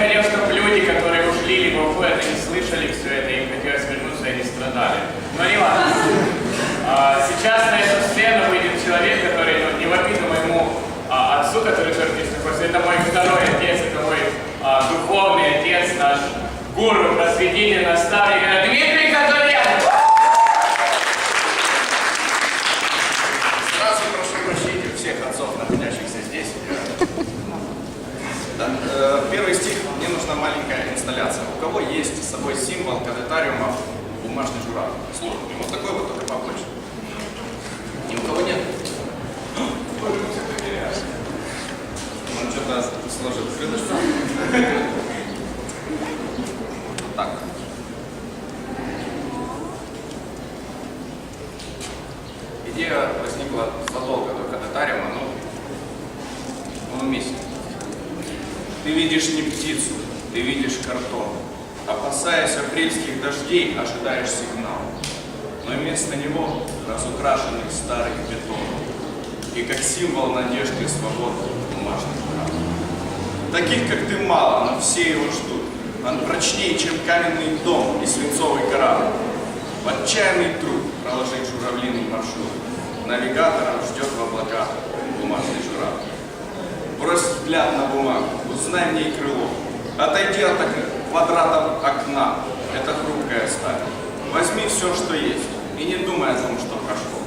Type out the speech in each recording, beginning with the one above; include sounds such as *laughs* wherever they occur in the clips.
хотел, чтобы люди, которые ушли либо уходят, не слышали все это, им хотелось вернуться, и ну, не страдали. Но не ладно. А, сейчас на эту сцену выйдет человек, который ну, не вопит моему а, отцу, который тоже здесь находится. Это мой второй отец, это мой а, духовный отец, наш гуру, просветитель, наставник. Э, Дмитрий! Есть с собой символ кадетариума бумажный журавль? Сложный. Вот такой вот, только побольше. Ни у кого нет? Он что-то сложил крылышко. Так. Идея возникла задолго до кадетариума, но он уместен. Ты видишь не птицу, ты видишь картон. Опасаясь апрельских дождей, ожидаешь сигнал. Но вместо него разукрашенный старый бетон. И как символ надежды и свободы бумажный журавль. Таких, как ты, мало, но все его ждут. Он прочнее, чем каменный дом и свинцовый корабль. В отчаянный труд проложить журавлиный маршрут. Навигатором ждет в облаках бумажный журавль. Брось взгляд на бумагу, узнай в ней крыло. Отойди от ок- квадратов окна, это хрупкая сталь. Возьми все, что есть, и не думай о том, что прошло.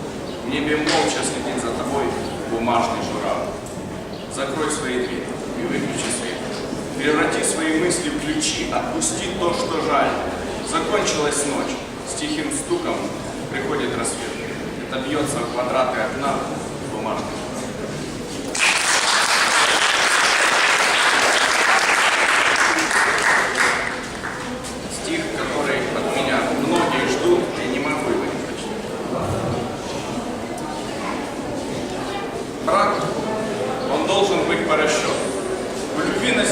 В небе молча следит за тобой бумажный журавль. Закрой свои двери и выключи свет. Преврати свои мысли в ключи, отпусти то, что жаль. Закончилась ночь, с тихим стуком приходит рассвет. Это бьется в квадраты окна бумажный журавль. Стих, который от меня многие ждут, и не могу его не прочитать. Брак, он должен быть по расчету. В любви на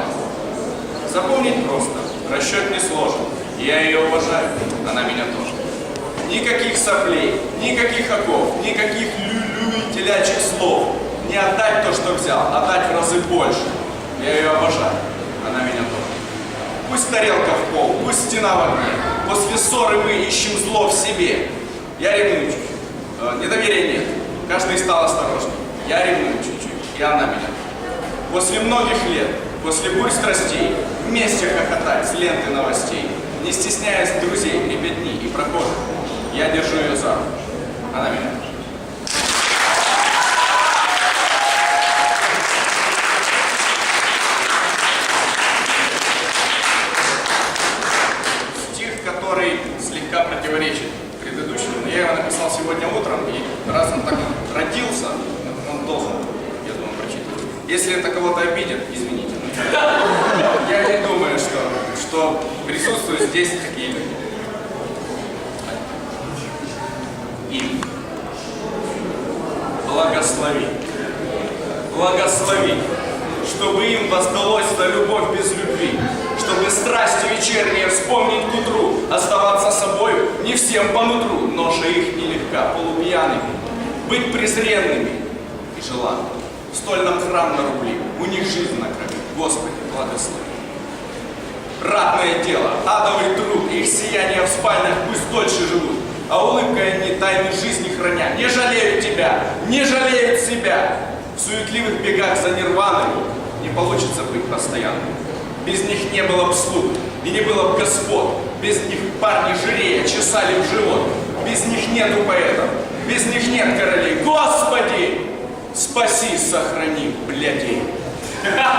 малое. Запомнить просто, расчет не сложен. Я ее уважаю, она меня тоже. Никаких соплей, никаких оков, никаких лю-лю телячьих слов. Не отдать то, что взял, отдать в разы больше. Я ее обожаю, она меня тоже. Пусть тарелка в пол, пусть стена в огне. После ссоры мы ищем зло в себе. Я ревную чуть-чуть. Э, недоверия нет. Каждый стал осторожней. Я ревную чуть-чуть. И она меня. После многих лет, после бурь страстей, вместе хохотать с ленты новостей, не стесняясь друзей, ребятни и прохожих, я держу ее за руку. Она меня. стих, который слегка противоречит предыдущему. Но я его написал сегодня утром, и раз он так родился, он должен, я думаю, прочитать. Если это кого-то обидит, извините. *laughs* Я не думаю, что, что присутствуют здесь такие люди. Им. Благослови. Благослови, чтобы им воздалось на любовь без любви, чтобы страсти вечерние вспомнить к утру, оставаться собою не всем по нутру, ноша их нелегка, полупьяными, быть презренными и желанными. Столь нам храм на рубли, у них жизнь на крови, Господи, благослови. Ратное дело, адовый труд, их сияние в спальнях пусть дольше живут, а улыбкой они тайны жизни храня. Не жалеют тебя, не жалеют себя. В суетливых бегах за нирваной не получится быть постоянным. Без них не было бы слуг, и не было бы господ. Без них парни жирея чесали в живот. Без них нету поэтов, без них нет королей. Господи, спаси, сохрани, блядей. *laughs*